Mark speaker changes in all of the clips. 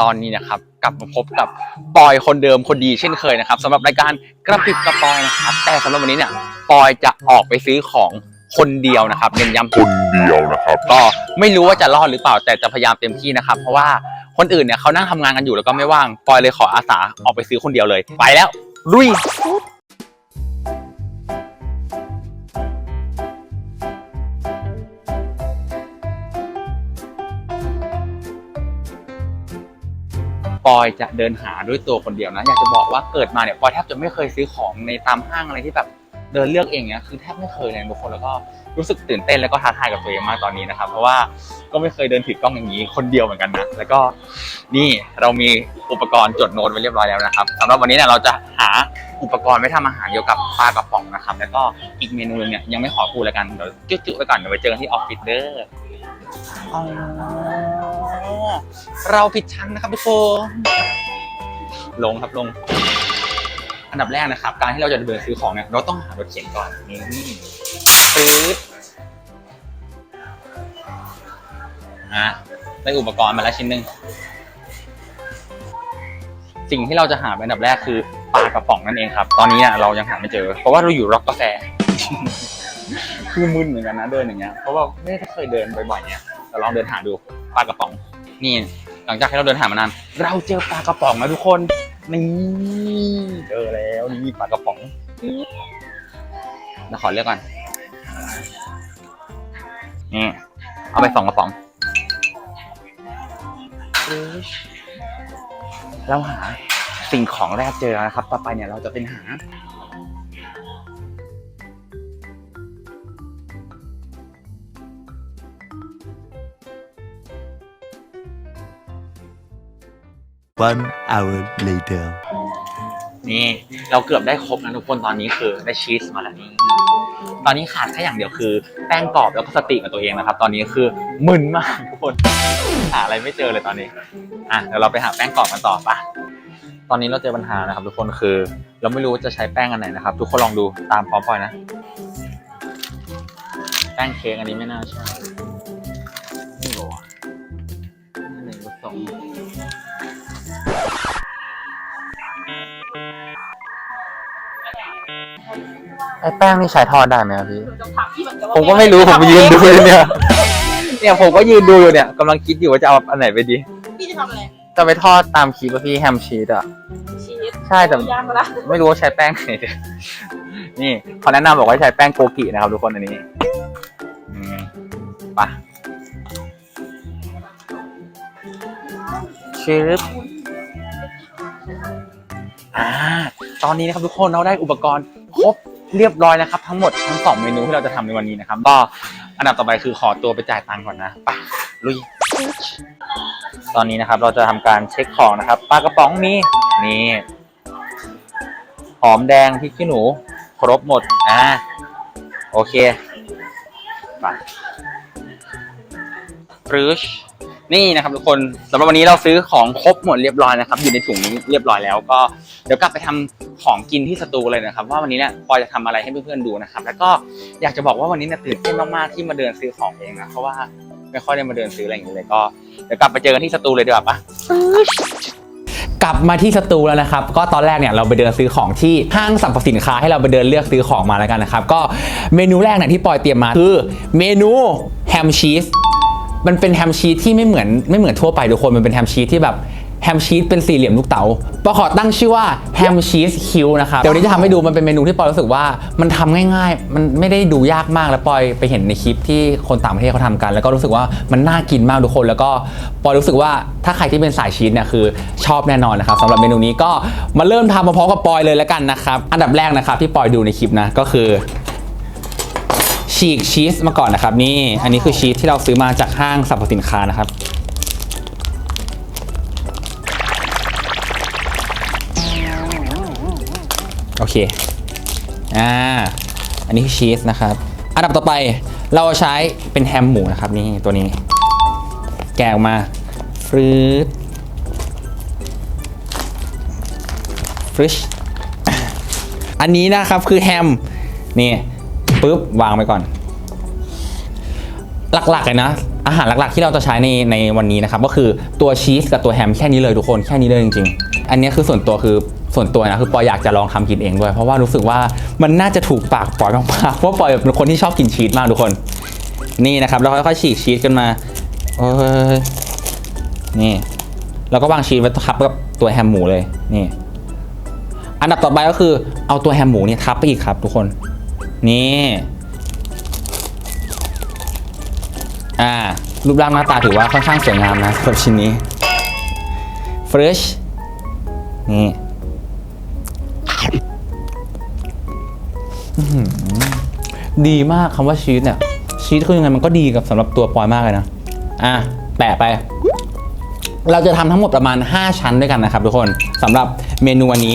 Speaker 1: ตอนนี้นะครับกลับมาพบกับปอยคนเดิมคนดีเช่นเคยนะครับสำหรับรายการกระปิบกระปอยนะครับ แต่สำหรับวันนี้เนี่ยปอยจะออกไปซื้อของคนเดียวนะครับเน้นย้ำ
Speaker 2: คนเดียวนะครับ
Speaker 1: ก็ไม่รู้ว่าจะรอดหรือเปล่าแต่จะพยายามเต็มที่นะครับ เพราะว่าคนอื่นเนี่ยเขานั่งทำงานกันอยู่แล้วก็ไม่ว่างปอยเลยขออาสาออกไปซื้อคนเดียวเลย ไปแล้วลุย ปอยจะเดินหาด้วยตัวคนเดียวนะ อยากจะบอกว่าเกิดมาเนี่ยปอยแทบจะไม่เคยซื้อของในตามห้างอะไรที่แบบเดินเลือกเองเนี่ยคือแทบไม่เคยเลยทุกคนแล้วก็รู้สึกตื่นเต้นแล้วก็ท้าทายกับตัวเองมากตอนนี้นะครับ เพราะว่าก็ไม่เคยเดินถือกล้องอย่างนี้คนเดียวเหมือนกันนะแล้วก็นี่เรามีอุปกรณ์จดโน้ตไว้เรียบร้อยแล้วนะครับสำหรับวันนี้เนี่ยเราจะหาอุปกรณ์ไว้ทำอาหารเกี่ยวกับปลากระป๋องนะครับ แล้วก็อีกเมนูนึงเนี่ยยังไม่ขอพูดแล้วกันเดี๋ยวจุ๊ๆไว้ก่อนเดี๋ยวไปเจอกันที่ออฟฟิศเด้ออ๋อ เราผิดชั้นนะครับทุกคนลงครับลง อันดับแรกนะครับ การที่เราจะเดินซื้อของเนี่ยเราต้องหารถเข็นก่อนนี่ปื๊ดอะได้อุปกรณ์มาแล้วชิ้นหนึ่งสิ่งที่เราจะหาเป็นอันดับแรกคือปลากระป๋องนั่นเองครับ ตอนนี้เนี่ยเรายังหาไม่เจอ เพราะว่าเราอยู่ร็อกกาแฟ คือมึนเหมือนกันนะเดินอย่างเงี้ย เพราะว่าไม่ได้เคยเดินบ่อยๆเนี่ยเราลองเดินหาดูปลากระป๋อง นี่ หลังจากที่เราเดินหามานาน เราเจอปลากระป๋องแล้วทุกคน นี่เจอแล้วนี่ปลากระป๋องเราขอเลือกก่อน นี่ เอาไปสองกระป๋อง เราหาสิ่งของแรกเจอแล้วนะครับ ต่อไปเนี่ยเราจะเป็นหา
Speaker 3: One hour later.
Speaker 1: นี่เราเกือบได้ครบนะทุกคนตอนนี้คือได้ชีสมาแล้วนี่ตอนนี้ขาดแค่อย่างเดียวคือ แป้งกรอบแล้วก็สติกับตัวเองนะครับ ตอนนี้คือมึนมากทุกคนหาอะไรไม่เจอเลยตอนนี้อะเดี๋ยวเราไปหาแป้งกรอบกันต่อปะตอนนี้เราเจอปัญหานะครับ ทุกคนคือ เราไม่รู้ว่าจะใช้แป้งอันไหนนะครับ ทุกคนลองดูตามพร้อมพลอยนะ แป้งเค้กอันนี้ไม่น่าใช่ ไอ้แป้งนี่ใช้ทอดได้ไหมครับพี่ ผมก็ไม่รู้ผมยืนดูอยู่เนี่ย เนี่ยผมก็ยืนดูอยู่เนี่ยกำลังคิดอยู่ว่าจะเอาอันไหนไปดี
Speaker 4: พี่จะทำอะไร
Speaker 1: จะไปทอดตามคลิปว่าพี่แฮมชีสอะ
Speaker 4: ชีส
Speaker 1: ใช่แต่
Speaker 4: ย่างมาละ
Speaker 1: ไม่รู้ว่าใช้แป้งไหนดีนี่เขาแนะนำบอกว่าใช้แป้งโกกินะครับทุกคนอันนี้อืมไปะชิปอ่าตอนนี้นะครับทุกคนเราได้อุปกรณ์ครบ เรียบร้อยแล้วครับ ทั้งหมดทั้งสองเมนูที่เราจะทำในวันนี้นะครับ ก็อันดับต่อไปคือขอตัวไปจ่ายตังค์ก่อนนะไปลุยตอนนี้นะครับเราจะทำการเช็คของนะครับปลากระป๋องมีนี่หอมแดงพริกขี้หนู ครบหมดอ่าโอเคไปฟรึช นี่นะครับทุกคนสำหรับวันนี้เราซื้อของครบหมดเรียบร้อยนะครับ อยู่ในถุงนี้เรียบร้อยแล้วก็เดี๋ยวกลับไปทำของกินที่สตูเลยนะครับ ว่าวันนี้เนี่ยปอยจะทำอะไรให้เพื่อนๆดูนะครับ แล้วก็อยากจะบอกว่าวันนี้เนี่ยตื่นเต้นมากๆที่มาเดินซื้อของเองนะเพราะว่าไม่ค่อยได้มาเดินซื้ออะไรอย่างเงี้ยเลยก็เดี๋ยวกลับไปเจอกันที่สตูเลยดีกว่าปะ
Speaker 5: กลับมาที่สตูแล้วนะครับ ก็ตอนแรกเนี่ยเราไปเดินซื้อของที่ห้างสรรพสินค้าให้เราไปเดินเลือกซื้อของมาแล้วกันนะครับ ก็เมนูแรกเนี่ยที่ปอยเตรียมมาคือเมนูแฮมชีส มันเป็นแฮมชีสที่ไม่เหมือนไม่เหมือนทั่วไปทุกคนมันเป็นแฮมชีสที่แบบแฮมชีสเป็นสี่เหลี่ยมลูกเต๋าปอขอตั้งชื่อว่าแฮมชีสคิวนะครับเดี๋ยววนนี้จะทำให้ดูมันเป็นเมนูที่ปอยรู้สึกว่ามันทำง่ายๆ มันไม่ได้ดูยากมากแล้วปอยไปเห็นในคลิปที่คนต่างประเทศเขาทำกัน แล้วก็รู้สึกว่ามันน่ากินมากทุกคน แล้วก็ปอยรู้สึกว่าถ้าใครที่เป็นสายชีสเนี่ยคือชอบแน่นอนนะครับสำหรับเมนูนี้ก็มาเริ่มทำมาพร้อมกับปอยเลยแล้วกันนะครับอันดับแรกนะครับที่ปอยดูในคลิปนะก็คือ ฉีกชีสมาก่อนนะครับ นี่อันนี้คือชีสที่เราซื้อมาจากห้างสรรพสินค้านะครับ โอเคอ่าอันนี้คือชีสนะครับ อันดับต่อไปเราใช้เป็นแฮมหมูนะครับนี่ตัวนี้ แกะออกมาฟรืดฟริชอันนี้นะครับคือแฮมนี่ ปุ๊บวางไปก่อน หลักๆเลยนะ
Speaker 1: อาหารหลักๆ ที่เราจะใช้ในในวันนี้นะครับ ก็คือตัวชีสกับตัวแฮมแค่นี้เลยทุกคนแค่นี้เลยจริง ๆ อันนี้คือส่วนตัวคือส่วนตัวนะคือปอยอยากจะลองทำกินเองด้วยเพราะว่ารู้สึกว่ามันน่าจะถูกปากปอยมากๆเพราะว่าปอยเป็นคนที่ชอบกินชีสมากทุกคน นี่นะครับแล้วค่อยๆฉีกชีสกันมาโอ้ยนี่แล้วก็วางชีสไว้ทับกับตัวแฮมหมูเลยนี่ อันดับต่อไปก็คือเอาตัวแฮมหมูเนี่ยทับไปอีกครับทุกคน นี่ อ่า รูปร่างหน้าตาถือว่าค่อนข้างสวยงามนะสำหรับชิ้นนี้ fresh นี่ดีมากคำว่าชีสเนี่ย ชีสคือยังไงมันก็ดีกับสำหรับตัวปอยมากเลยนะ อะ แปะไป เราจะทำทั้งหมดประมาณ 5 ชั้นด้วยกันนะครับทุกคนสำหรับเมนูวันนี้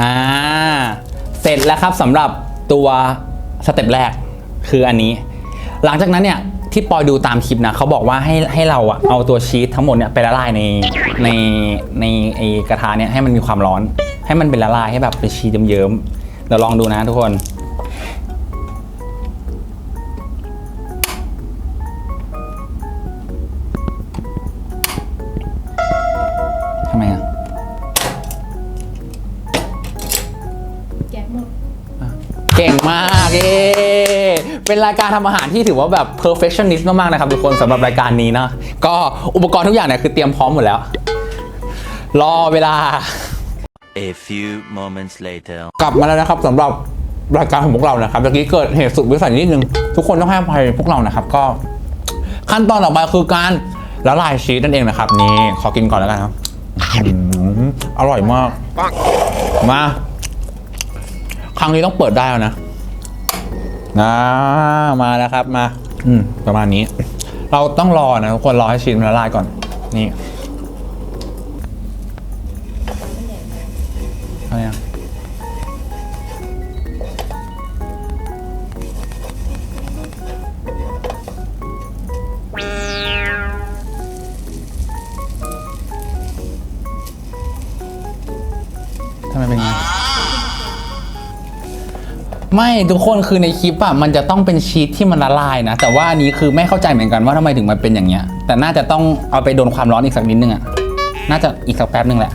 Speaker 1: อ่า เสร็จแล้วครับสำหรับตัวสเต็ปแรกคืออันนี้ หลังจากนั้นเนี่ยที่ปอยดูตามคลิปนะเขาบอกว่าให้ให้เราอะเอาตัวชีสทั้งหมดเนี่ยไปละลายในในในไอกระทะเนี่ยให้มันมีความร้อน ให้มันเป็นละลายให้แบบเป็นชีสเยิ้มๆเดี๋ยวลองดูนะทุกคน เป็นรายการทำอาหารที่ถือว่าแบบ perfectionist มากๆนะครับทุกคนสำหรับรายการนี้นะ ก็อุปกรณ์ทุกอย่างเนี่ยคือเตรียมพร้อมหมดแล้ว รอเวลา
Speaker 3: A few moments later.
Speaker 1: กลับมาแล้วนะครับสำหรับรายการของพวกเรานะครับเมื่อกี้เกิดเหตุสุดวิสัยนิดนึง ทุกคนต้องให้อภัยพวกเรานะครับก็ ขั้นตอนต่อไปคือการละลายชีสนั่นเองนะครับ นี่ขอกินก่อนแล้วกันครับอื้อหืออร่อยมาก มา ครั้งนี้ต้องเปิดได้แล้วนะ นะมาแล้วครับมา อืมประมาณนี้ เราต้องรอนะทุกคนรอให้ชีสมันละลายก่อน นี่อะไรอะ ไม่ทุกคนคือในคลิปอะมันจะต้องเป็นชีสที่มันละลายนะ แต่ว่าอันนี้คือไม่เข้าใจเหมือนกันว่าทำไมถึงมันเป็นอย่างเงี้ย แต่น่าจะต้องเอาไปโดนความร้อนอีกสักนิดนึงอะน่าจะอีกสักแป๊บนึงแหละ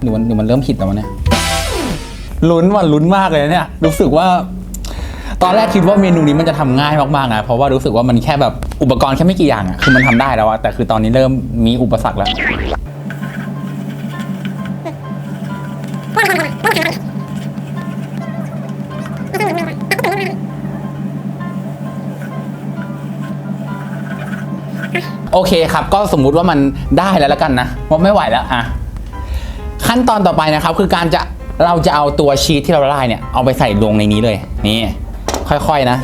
Speaker 1: หรือมันหรือมันเริ่มผิดแล้ววะเนี่ยลุ้นว่ะลุ้นมากเลยเนี่ย รู้สึกว่า ตอนแรกคิดว่าเมนูนี้มันจะทำง่ายมากๆนะเพราะว่ารู้สึกว่ามันแค่แบบอุปกรณ์แค่ไม่กี่อย่างอะคือมันทำได้แล้วอะแต่คือตอนนี้เริ่มมีอุปสรรคแล้ว โอเคครับ ก็สมมุติว่ามันได้แล้วละกันนะว่าไม่ไหวแล้วอะขั้นตอนต่อไปนะครับ คือการจะเราจะเอาตัวชีสที่เราละลายเนี่ยเอาไปใส่ลงในนี้เลย นี่ ค่อยๆนะ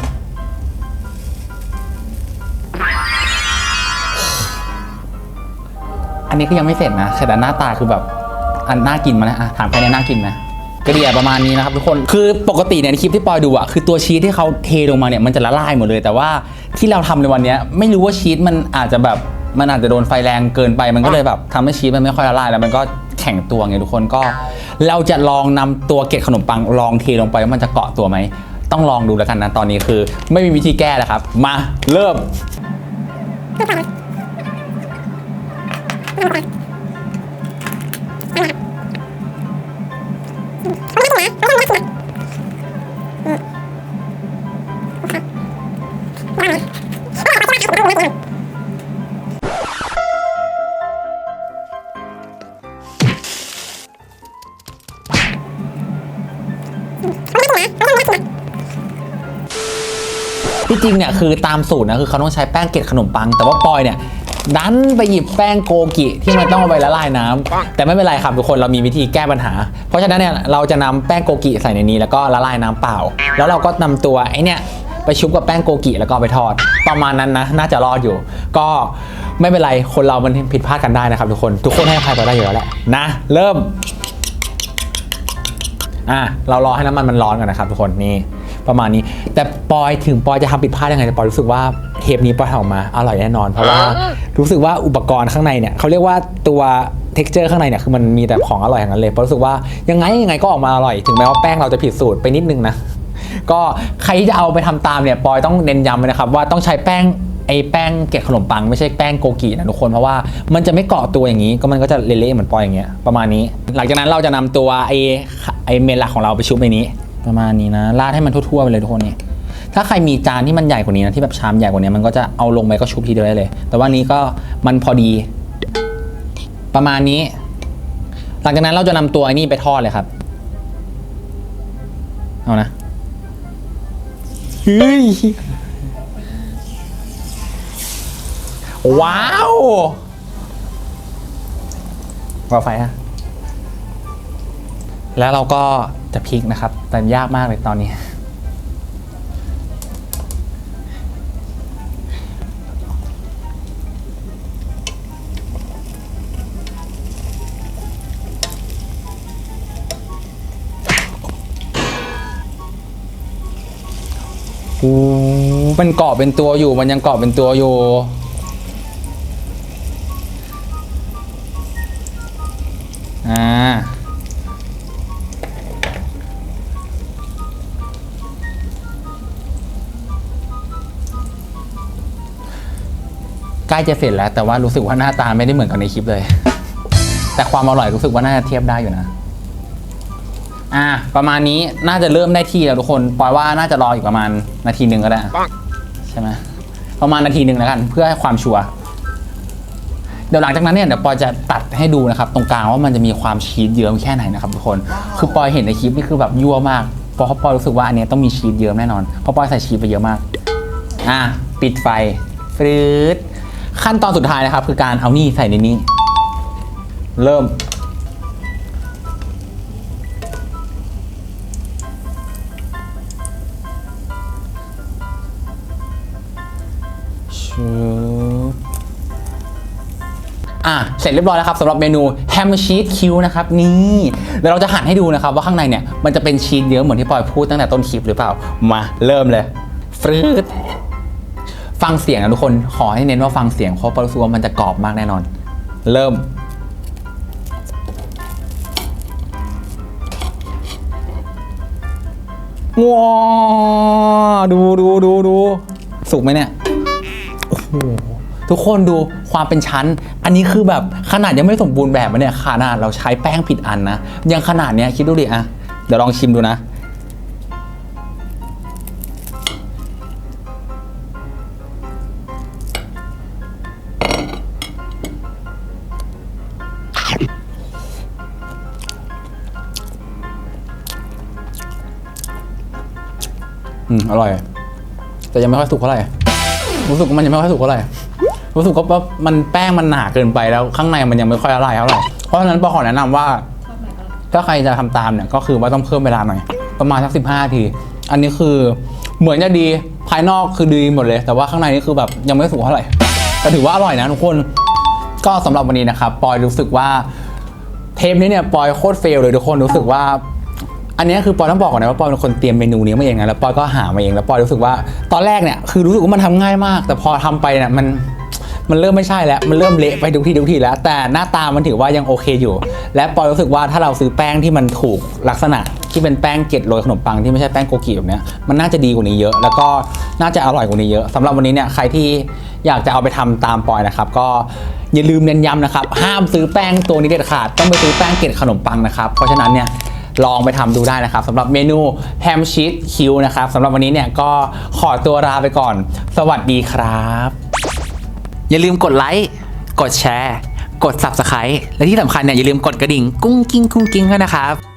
Speaker 1: อันนี้ก็ยังไม่เสร็จนะแต่หน้าตาคือแบบอันน่ากินมานะอะถามใครเนี่ยน่ากินไหม กระเดียประมาณนี้นะครับทุกคนคือปกติเนี่ยในคลิปที่ปอยดูอะคือตัวชีสที่เขาเทลงมาเนี่ยมันจะละลายหมดเลย แต่ว่าที่เราทำในวันนี้ไม่รู้ว่าชีสมันอาจจะแบบมันอาจจะโดนไฟแรงเกินไปมันก็เลยแบบทำให้ชีสมันไม่ค่อยละลายแล้วมันก็แข็งตัวไงทุกคนก็ เราจะลองนำตัวเกล็ดขนมปังลองเทลงไปว่ามันจะเกาะตัวไหมต้องลองดูแล้วกันนะตอนนี้คือ ไม่มีวิธีแก้แล้วครับ มาเริ่ม ที่จริงเนี่ยคือตามสูตรนะคือเขาต้องใช้แป้งเกล็ดขนมปัง แต่ว่าปอยเนี่ยดันไปหยิบแป้งโกกิที่มันต้องเอาไปละลายน้ำแต่ไม่เป็นไรครับทุกคนเรามีวิธีแก้ปัญหา เพราะฉะนั้นเนี่ยเราจะนำแป้งโกกิใส่ในนี้แล้วก็ละลายน้ำเปล่า แล้วเราก็นำตัวไอ้เนี่ยไปชุบกับแป้งโกกิแล้วก็ไปทอด ประมาณนั้นนะ น่าจะรอดอยู่ ก็ไม่เป็นไรคนเรามันผิดพลาดกันได้นะครับทุกคนทุกคนให้อภัยไปได้อยู่แล้วแหละนะ เริ่มอะเรารอให้น้ำมันมันร้อนก่อนนะครับทุกคนนี่ ประมาณนี้ แต่ปอยถึงปอยจะทำผิดพลาดยังไงแต่ปอยรู้สึกว่าเทเทปนี้ปล่อยออกมาอร่อยแน่นอน เพราะว่ารู้สึกว่าอุปกรณ์ข้างในเนี่ยเขาเรียกว่าตัว t e x t อร์ข้างในเนี่ยคือมันมีแต่ของอร่อยอย่างนั้นเลยเพราะรู้สึกว่ายังไงยังไงก็ออกมาอร่อย ถึงแม้ว่าแป้งเราจะผิดสูตรไปนิดนึงนะก็ใครที่จะเอาไปทำตามเนี่ยปอยต้องเน้นย้ำเลยนะครับว่าต้องใช้แป้งไอ้แป้งเกล็ดขนมปังไม่ใช่แป้งโกกินะทุกคนเพราะว่ามันจะไม่เกาะตัวอย่างนี้ก็มันก็จะเละๆเหมือนปอยอย่างเงี้ยประมาณนี้ หลังจากนั้นเราจะนำตัวไอ้ไอ้เมนหลักของเราไปชุบในนี้ ประมาณนี้นะราดให้มันทั่วๆไปเลยทุกคนนี่ถ้าใครมีจานที่มันใหญ่กว่านี้นะที่แบบชามใหญ่กว่านี้มันก็จะเอาลงไปก็ชุบทีเดียวได้เลย แต่ว่านี้ก็มันพอดี ประมาณนี้ หลังจากนั้นเราจะนำตัวไอ้นี่ไปทอดเลยครับเอานะเฮ้ยว้าวรอไฟฮะ แล้วเราก็จะพลิกนะครับ แต่ยากมากเลยตอนนี้โอ้มันเกาะเป็นตัวอยู่ มันยังเกาะเป็นตัวอยู่ ใกล้จะเสร็จแล้ว แต่ว่ารู้สึกว่าหน้าตาไม่ได้เหมือนกับในคลิปเลย แต่ความอร่อยรู้สึกว่าน่าจะเทียบได้อยู่นะอ่าประมาณนี้น่าจะเริ่มได้ที่แล้วทุกคนปอยว่าน่าจะรออีกประมาณนาทีหนึ่งก็ได้ใช่ไหมประมาณนาทีหนึ่งแล้วกัน เพื่อให้ความชัวร์เดี๋ยวหลังจากนั้นเนี่ยเดี๋ยวปอยจะตัดให้ดูนะครับ ตรงกลางว่ามันจะมีความชีสเยิ้มแค่ไหนนะครับทุกคน คือปอยเห็นในคลิปนี่คือแบบยั่วมากเพราะปอยรู้สึกว่าอันนี้ต้องมีชีสเยิ้มแน่นอนเพราะปอยใส่ชีสไปเยอะมาก อะปิดไฟฟรืด ขั้นตอนสุดท้ายนะครับ คือการเอานี่ใส่ในนี้ เริ่มชุบอะ เสร็จเรียบร้อยแล้วครับสำหรับเมนูแฮมชีสคิวนะครับนี่เดี๋ยวเราจะหั่นให้ดูนะครับ ว่าข้างในเนี่ย มันจะเป็นชีสเยอะเหมือนที่ปอยพูดตั้งแต่ต้นคลิปหรือเปล่า มาเริ่มเลยฟรืด ฟังเสียงนะทุกคนขอให้เน้นว่าฟังเสียงเพราะปรู้สึกว่ามันจะกรอบมากแน่นอน เริ่ม ว้าวดูดูดูดูสุกไหมเนี่ยโอ้โหทุกคนดูความเป็นชั้น อันนี้คือแบบขนาดยังไม่สมบูรณ์แบบนะเนี่ยขนาดเราใช้แป้งผิดอันนะยังขนาดเนี้ยคิดดูดิอะเดี๋ยวลองชิมดูนะ อืมอร่อย แต่ยังไม่ค่อยสุกเท่าไหร่รู้สึกว่ามันยังไม่ค่อยสุกเท่าไหร่รู้สึกว่ามันแป้งมันหนาเกินไปแล้วข้างในมันยังไม่ค่อยละลายเท่าไหร่เพราะฉะนั้นปอขอแนะนำว่า ถ้าใครจะทำตามเนี่ยก็คือว่าต้องเพิ่มเวลาหน่อยประมาณสักสิบห้าที อันนี้คือเหมือนจะดีภายนอกคือดีหมดเลย แต่ว่าข้างในนี่คือแบบยังไม่สุกเท่าไหร่แต่ถือว่าอร่อยนะทุกคนก็สำหรับวันนี้นะครับปอยรู้สึกว่าเทปนี้เนี่ยปอยโคตรเฟลเลยทุกคนรู้สึกว่า อันนี้คือปอยต้องบอกก่อนนะว่าปอยเป็นคนเตรียมเมนูนี้มาเองนะแล้วปอยก็หามาเองแล้วปอยรู้สึกว่าตอนแรกเนี่ยคือรู้สึกว่ามันทำง่ายมาก แต่พอทำไปเนี่ยมันมันเริ่มไม่ใช่แล้ว มันเริ่มเละไปทุกทีทุกทีแล้ว แต่หน้าตามันถือว่ายังโอเคอยู่ และปอยรู้สึกว่าถ้าเราซื้อแป้งที่มันถูกลักษณะที่เป็นแป้งเกล็ดโรยขนมปังที่ไม่ใช่แป้งโกกิแบบนี้มันน่าจะดีกว่านี้เยอะ แล้วก็น่าจะอร่อยกว่านี้เยอะสำหรับวันนี้เนี่ยใครที่อยากจะเอาไปทำตามปอยนะครับ ก็อย่าลืมเน้นย้ำนะครับห้ามซื้อแป้งตัวนี้เด็ดขาดต้องไปซื้อแป้งเกล็ดขนมปังนะครับเพราะฉะนั้นเนี่ย ลองไปทำดูได้นะครับสำหรับเมนูแฮมชีสคิวนะครับสำหรับวันนี้เนี่ยก็ขอตัวลาไปก่อน สวัสดีครับ อย่าลืมกดไลค์กดแชร์ กด Subscribe และที่สำคัญเนี่ยอย่าลืมกดกระดิ่งกุ้งกิ้งกุ้งกิ้งด้วยนะครับ